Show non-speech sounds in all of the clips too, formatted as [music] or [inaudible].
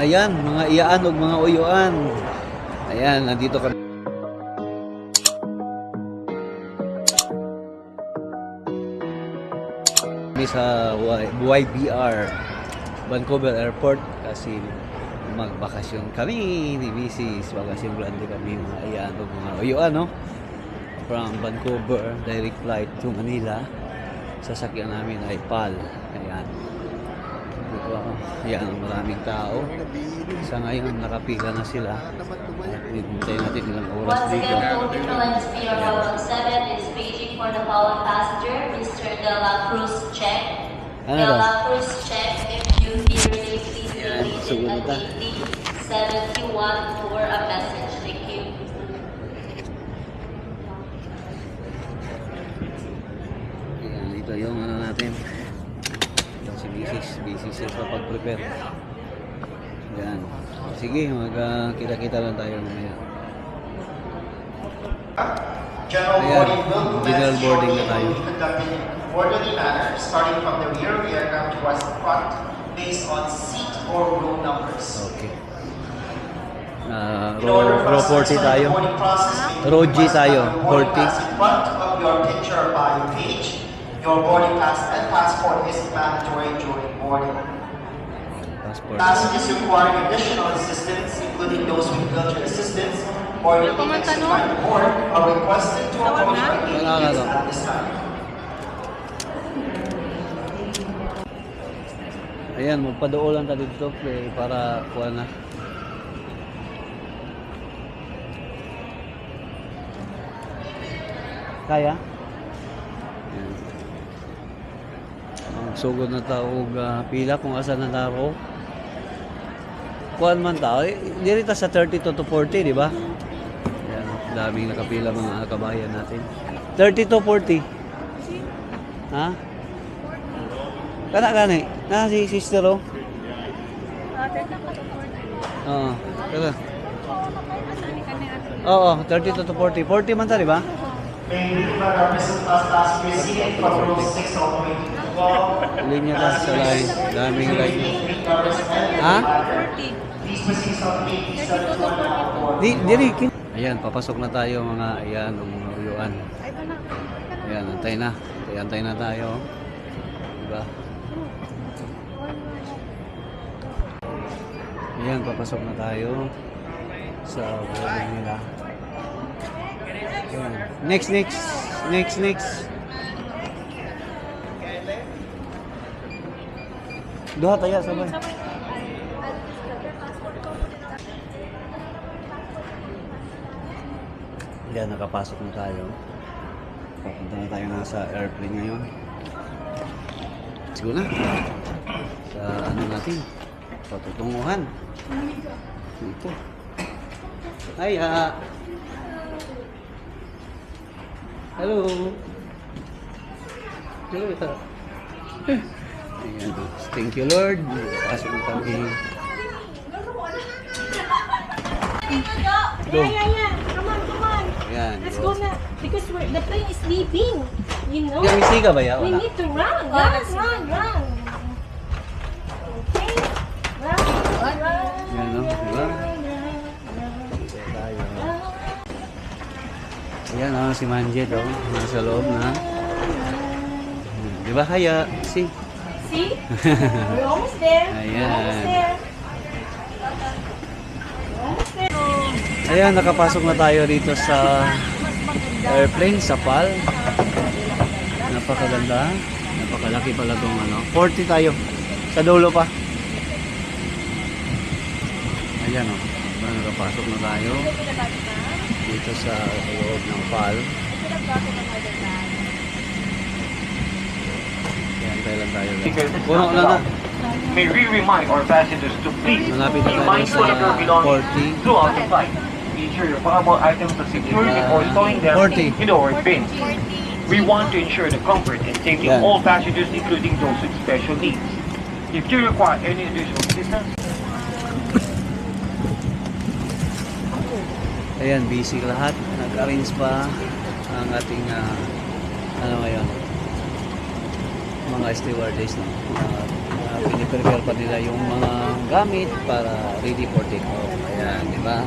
Ayan, mga iyaan o mga uyuan. Ayan, nandito kami. Kami sa YBR Vancouver Airport kasi magbakasyon kami ni Mrs. Bakasyon grande kami mga iyaan o mga uyuan, no? From Vancouver, direct flight to Manila. Sasakyan namin ay PAL. Ayan. Ako. Ayan, maraming tao. Sa ngayon, nakapila na sila. At hinintay natin ilang oras Once dito. again, Philippine Airlines PR517 is paging for the following passenger, Mr. De La Cruz Check. Ano De? La Cruz Check, if you hear me, please na. at 71 for a message. Thank you. Ayan, ito yung ano natin. Ito si Mrs. Busy siya sa pag-prepare. Ayan. Sige, magkita-kita lang tayo mamaya. Ayan, general boarding na tayo. orderly manner, starting from the rear of the aircraft towards the front, based on seat or row numbers. Okay. Order row, row us 40 to start tayo. Row G tayo, that your boarding 40. pass in front of your picture bio page. Your boarding pass and passport is mandatory during boarding. Passport. Passengers requiring additional assistance, including those with wheelchair assistance or ano? find board, are requested to approach by agents at this time. Ayan, magpadoolan ta dito pre, para kuha na. Kaya? sugod na taog uh, ah, pila kung asa na naro. Kuan man tao eh, dirita sa 32 to 40 di ba? Yan daming nakapila mga kabayan natin. 30 to 40 ha? Kana kani? Na si sister oh. Oo, kaya. Oo, 30 to 40. 40 man ta, di ba? Thank you, Madam President, Past President, Proposal 6.0.2. Linya ta sa line. Daming line. Ha? These proceeds on the gate, these are the one on board. Di, diri. Ayan, papasok na tayo mga ayan, o mga uyuan. Ayan, antay na. Antay, antay na tayo. Diba? Ayan, papasok na tayo sa boarding nila. Ayan. Next, next. Next, next. Duha tayo, sabay. Yan, nakapasok na tayo. Papunta na tayo na sa airplane ngayon. Go na. Sa ano natin? Patutunguhan. Dito. Hiya! Hello! Hello! Ayan. Thank you, Lord. Pasok na kami. Go. Yeah, yeah, yeah. Come on, come on. Ayan. Let's go na. Because we're, the plane is leaving. You know? Yung isiga ba yan? We Wala. need to run. Run, run, run. Okay? Run, run, Yan, no? Diba? run, Dito tayo. Ayan, oh, si Manjet, oh. Nasa loob na. Di ba kaya? Si. See? We're almost there. We're Ayan. almost there. We're almost there. Ayan, nakapasok na tayo dito sa airplane, sa PAL. Napakaganda. Napakalaki pala tong ano. 40 tayo. Sa dulo pa. Ayan, oh. Ayan, nakapasok na tayo. Dito sa loob ng PAL. Ayan, kailan tayo. Puno na na. May we remind our passengers to please Malapit na be mindful of your belongings 40. throughout the flight. Ensure your valuable items are secured before storing them 40. in the overhead bins. We want to ensure the comfort and safety Yan. of all passengers, including those with special needs. If you require any additional assistance, Ayan, busy lahat. Nag-arrange pa ang ating ah, ano ngayon mga stewardess no. Uh, piniprepare pa nila yung mga gamit para ready for take off. Ayan, di ba?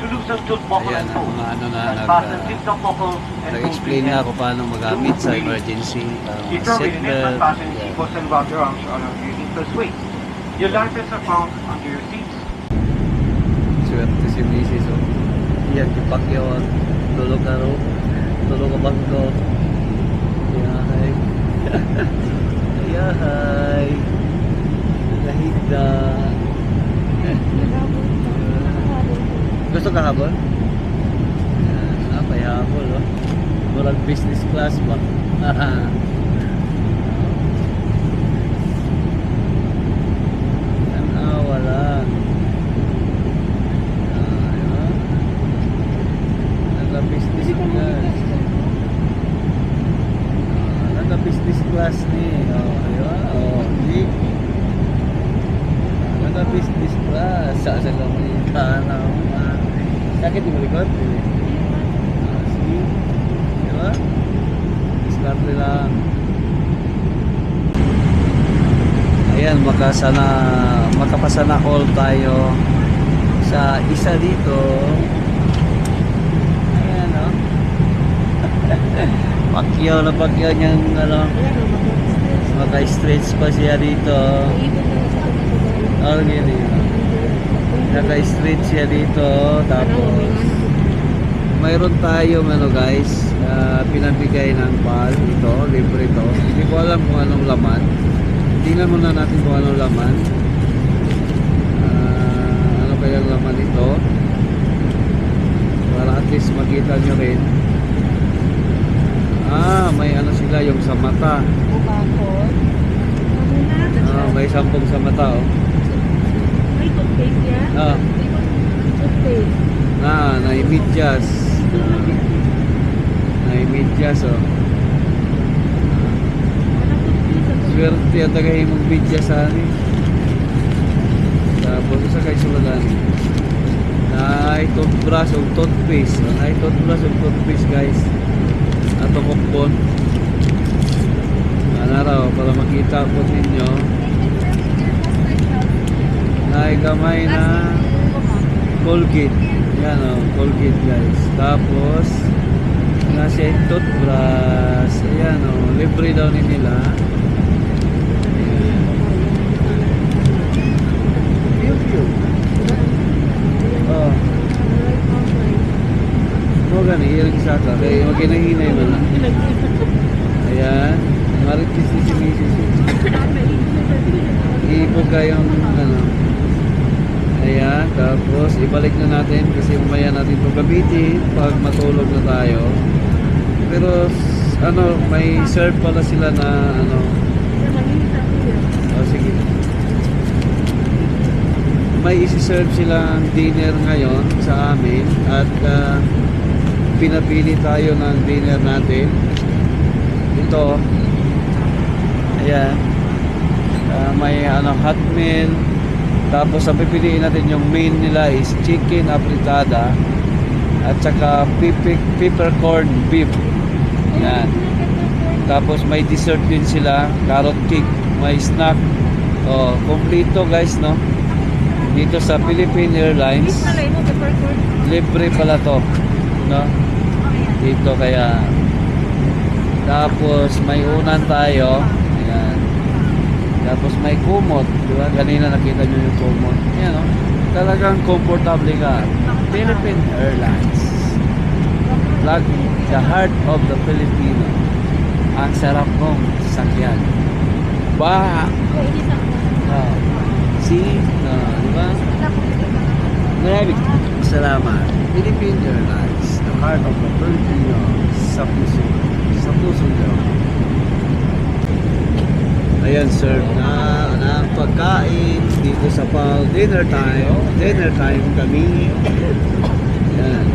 Ayan ang mga ano na nag, Fasten uh, nag-explain na ako paano magamit sa emergency. And seatbelt. your license are found under your seats. Swerte si Mrs. Oh. Iyan, kipakyawan. Tulog ka ro. Tulog ka bangko. Yahay. [laughs] Yahay. Nahigda. Gusto ka habol? Ah, may habol oh. Murag business class ba? [laughs] Tanawa lang. Ayun. Naka-business class. Ah, Naka-business class ni. Oh, ayun. Oh, di. Naka-business class. Sa kana. Ah. Sakit yung likod? Ah, sige. Di ba? Diskarte lang. Ayan, makasana, makapasana all tayo sa isa dito. Ayan, oh. [laughs] pakyaw na pakyaw niyang, ano, maka-stretch pa siya dito. Oh, gini. Naka-stretch siya dito. Tapos, mayroon tayo ano guys, ah, pinabigay ng pal ito, libre ito. Hindi ko alam kung anong laman. Tingnan muna natin kung anong laman. Ah, ano kaya ang laman ito? Para at least makita nyo rin. Ah, may ano sila yung sa mata. Ah, may sampung sa mata oh. May toothpaste yan? Ah, Toothpaste. na, naimidyas. Ah, naimidyas oh. Swerte ang tagahimong bidya sa ani. Tapos sa kay suladan. Ay toothbrush o toothpaste. Ay toothbrush o toothpaste guys. Ato mukbon. Ano raw para makita po ninyo. Ay kamay na Colgate. Yan o, Colgate guys. Tapos nasa yung toothbrush. Ayan o, libre daw ni nila. Pew pew. Oh, mo gani, ilang isa ka. Kaya magkinahinay mo na. Ayan. Maritis ni si Mrs. Iipog kayong ano. Ayan. Tapos ibalik na natin kasi umaya natin ito gamitin pag matulog na tayo. Pero ano, may serve pala sila na ano. Oh, sige. May isi-serve silang dinner ngayon sa amin at ah, pinapili tayo ng dinner natin. Ito. Ayan. Ah, may ano, hot meal. Tapos ang pipiliin natin yung main nila is chicken apritada at saka pepper, peppercorn beef. Yan. Tapos may dessert din sila, carrot cake, may snack. Oh, kompleto guys, no? Dito sa Philippine Airlines, libre pala to, no? Dito kaya tapos may unan tayo. Tapos may kumot, di ba? Kanina nakita nyo yung kumot. Yan, no? Talagang komportable ka. Philippine Airlines. Like the heart of the Filipino. Ang sarap mong sakyan. Ba! Sa Ah. See? Ah, di ba? Maraming salamat. Philippine Airlines, the heart of the Filipino, sa puso. Sa puso nyo. Ayan, serve na pagkain dito sa Pal. Dinner time. Dinner time kami. Ayan.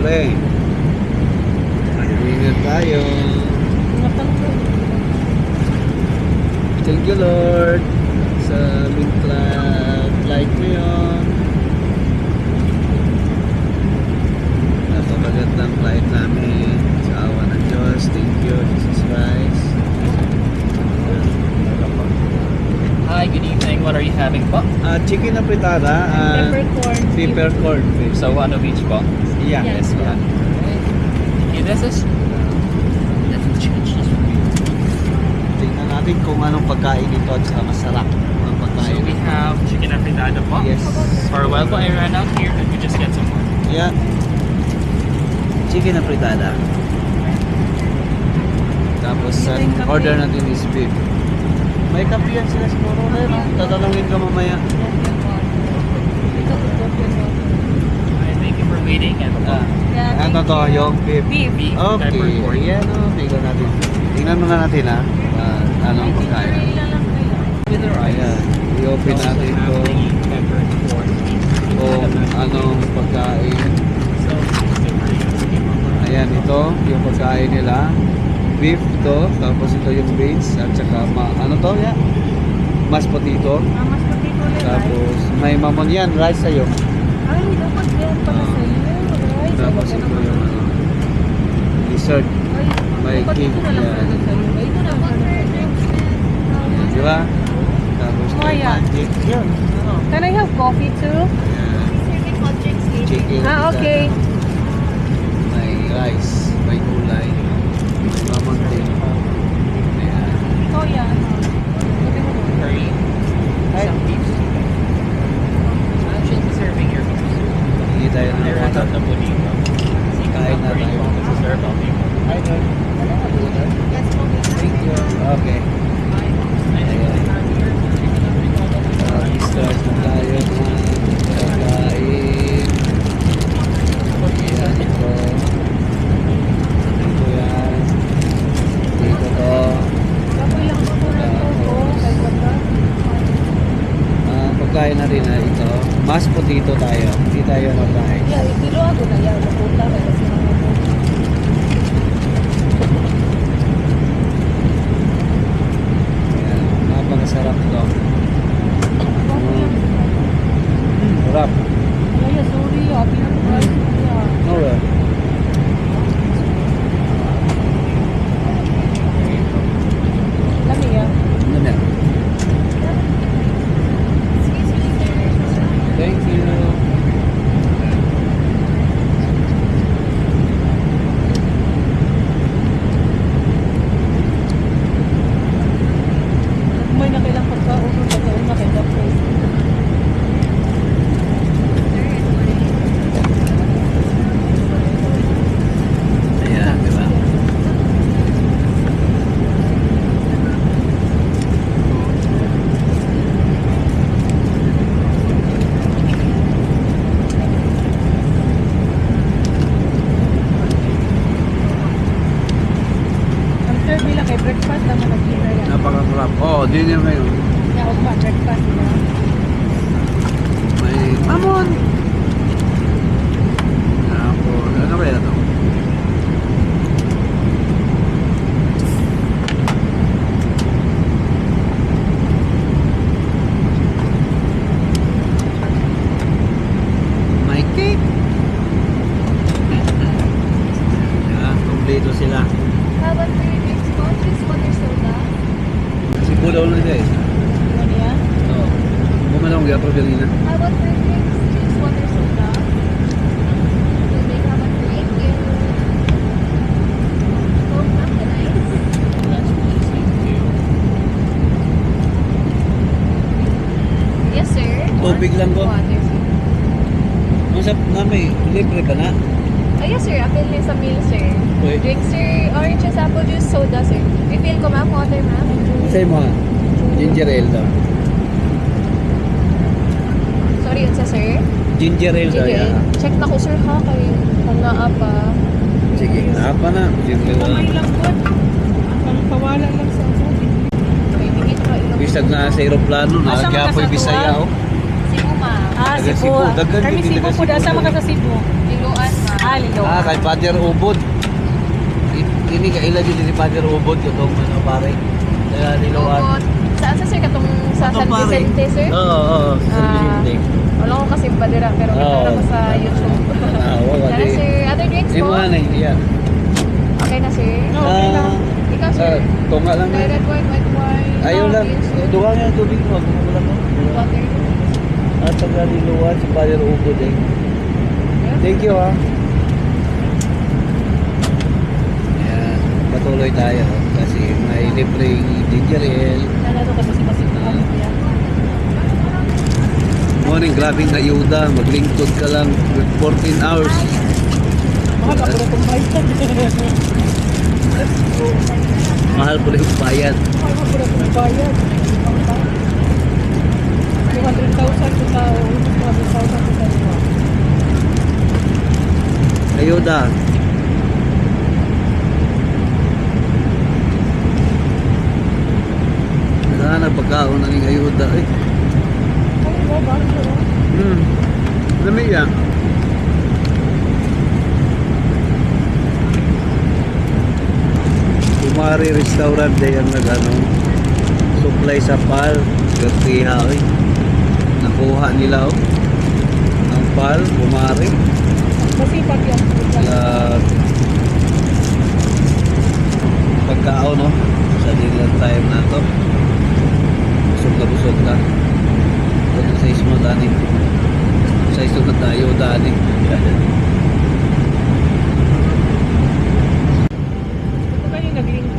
Pre. Dinner tayo. Thank you Lord sa aming flight, flight ngayon. Napakagandang flight namin sa awa ng Diyos. Thank you, Jesus Christ. Ayan, Hi, good evening. What are you having po? Ah, chicken na fritada. ah, Peppercorn. peppercorn. fish. So one of each po? Yeah. Yeah. Yes, one. Okay, this is... This is for me. Tingnan natin kung anong pagkain ito at saka masarap ang So pagkain. we have chicken afritada po. Yes. For a while po, I ran out here. Let me just get some more. Yeah. Chicken na fritada. Tapos kape. order natin is beef. May kape yan sila siguro na yun. Tatanungin ka mamaya. Thank you for waiting. And Ah, Yeah, ano thank to? Yung beef. Beef. Okay. Yan o. Tingnan natin. Tingnan muna natin ha. Ah, pagkain. With the rice. Ayan. I-open natin ito kung anong pagkain. Ayan, ito yung pagkain nila. Beef to, tapos ito yung beans, at saka ma, ano to, ya? Mashed potato. Ah, mas potato ulit, Tapos may mamon yan, rice sa'yo. Ay, dapat yan pala Ah. sa'yo. Ay, Tapos ito yung ano, dessert. Ay, may cake yan. Ay, ito na sa'yo. Di ba? Tapos may Maya. pancake. Yun. Ano? Can I have coffee too? Chicken. Ah, okay. May rice, may gulay, Ayan. Oh, yeah. Curry. Some beef. Should be serving your beef. Hindi tayo water. out na po dito. Kain na Curry tayo. po. This is serve out dito. Hi, Lord. Thank you. Okay. Uh, start na tayo ng pagkain. Ayan ito. Ito yan. Dito to. Kapoy lang ako na ito. Kahit baka. Ah, pagkain na rin na ito. Hindi tayo mag-rice. Yeah, itilo ako na yan. Napunta ka kasi mga po. Ayan. Napakasarap to. Mm. Sarap. Ay, sorry. ah, pinag-price ko yan. Okay. Lami yan. Ano na? Thank you. May nakailang pagkaon. Pagkaon na kay Dapos. Ayan, di ba? Ang serve nila kay breakfast naman nag-ina yan. Napakasarap. Oh, dinner ngayon. Kaya ako ba breakfast nila. May mamon. Tapos, ano kaya ito? May cake. Yan, kompleto sila. How about three drinks po? Just water soda. Sipo daw na guys. Ano yan? Oo. Bumanong kaya Provelina. How about three drinks? Just water soda. You'll make how about drink? You... Coke na, can I? Yes, please. Thank you. Yes, sir. Tubig lang ko. Water. Masap na may libre ka na. Oh, yes, sir. Apple sa meal, sir. Wait. Drink, sir. Orange juice, apple juice, soda, sir. Refill ko, ma'am. Water, ma'am. Say mo ha. Ginger ale daw. Sorry, yun sa sir. Ginger ale daw yan. Check na ko, sir, ha? Kay kung naa pa. Sige, napa na. Ginger Kamay ale. lang po. Ang kawala lang sa ako. Bisag na sa aeroplano na. Asa Kaya man ka po'y sa Bisaya oh. Ah, Taga Cebu. Cebu. Daghan Kami Cebu po. Asa man ka sa Cebu? Liluan, ma'am. Ah, Lilo. Ah, kay Father Ubod. Ini ka ila din ni Father Ubod itong ano pare. Kaya niluan. Bukod. Saan sa sir? Katong sa San. Vicente, sir? Oo, oo, oo. Sa San Ah, Vicente. Wala ko kasi padira, pero kita ko sa YouTube. [laughs] Ah, wala di. sir. Other drinks po? mo na yan. Okay na, sir? No, okay lang. Ah, Ikaw, sir, Ah, tunga lang na. Direct white, white wine. Ayaw lang. Duwa nga tubig mo. Water. At taga niluwan sa Bayer Ubod eh. Thank you ha. Ayan. Patuloy tayo kasi may ginger ale. Nalaro kasi si yan. Morning, grabing ayuda. Maglingkod ka lang with 14 hours. Mahal ako na itong bayad. Mahal po rin yung bayad. Mahal ako na itong bayad. 200,000 sa tao. 200,000 sa tao. Ayuda. Wala na pagkaon ng ayuda. Eh. Mo ba? Hmm. Dami yan. Kumari restaurant day ang nag-ano supply sa pal Gertiha eh. Nakuha nila oh. Ang pal, kumari. Masipag yan. Uh, pagkao no sa dinner time na to busog na busog na ito sa ismo dani sa ismo na tayo dani.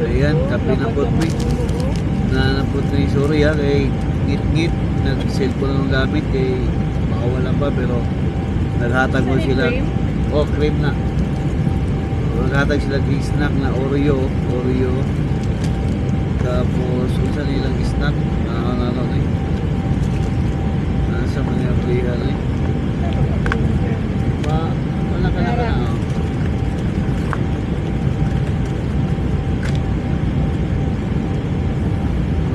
Ayan, ko. kape na po, oo. na napot ni sorry ha kay ngit ngit nag cellphone ang gamit kay makawalan pa pero naghatag mo sila oh cream na naghatag sila ng snack na Oreo Oreo tapos kung saan nilang snack na ano ano eh nasa mga plihan eh ma wala ka na ka na oh.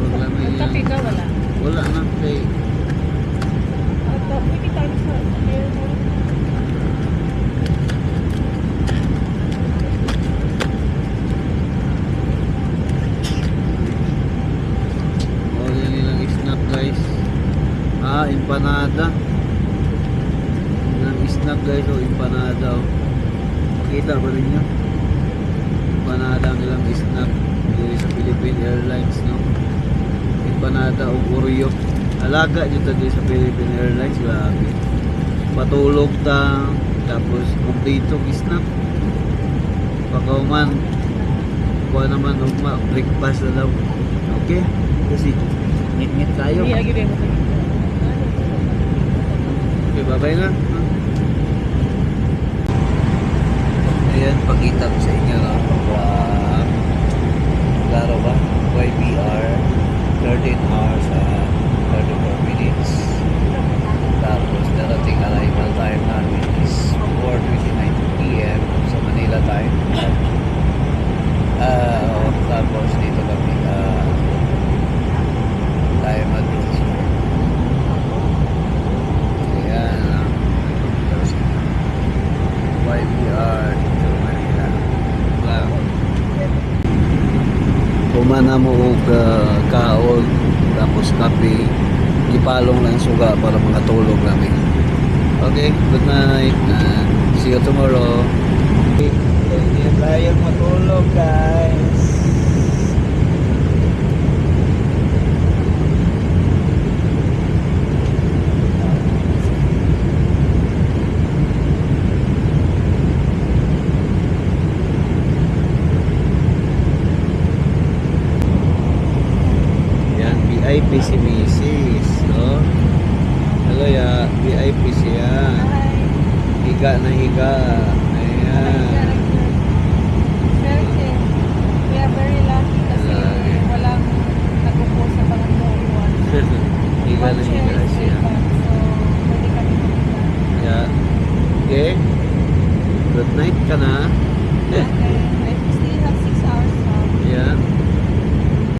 Wala. Kape ka, wala. Wala na kay snack guys. Ah, empanada. Nilang snack guys o empanada. Oh. Kita ba rin nyo? Empanada ang nilang snack. Dito sa Philippine Airlines no. Empanada o Oreo. Alaga dito dito sa Philippine Airlines. Grabe. Patulog ta. Tapos kompleto snack. Pagkauman. Kuha naman ugma. Breakfast na daw. Okay? Kasi ngit-ngit tayo. Okay, bye-bye na. Ayan, pakita ko sa inyo no, from Laro ba? YBR 13 hours uh, 34 minutes tapos darating arrival time namin is 4.29 p.m. sa Manila time Ah, tapos dito kami uh, tayo mag Ayan. Tapos, YBR dito Manila. Wow. Kumana mo og uh, kaon tapos kape ipalong lang suga para mga tulog namin. Okay, good night and see you tomorrow. Hindi tayo matulog guys. Yan, VIP si Mrs. No? Hello ya, VIP siya. Higa na higa. Ayan. Higa na higa [laughs] siya. Yeah. Okay. Good night ka na. Okay, I still have six hours now. Yeah.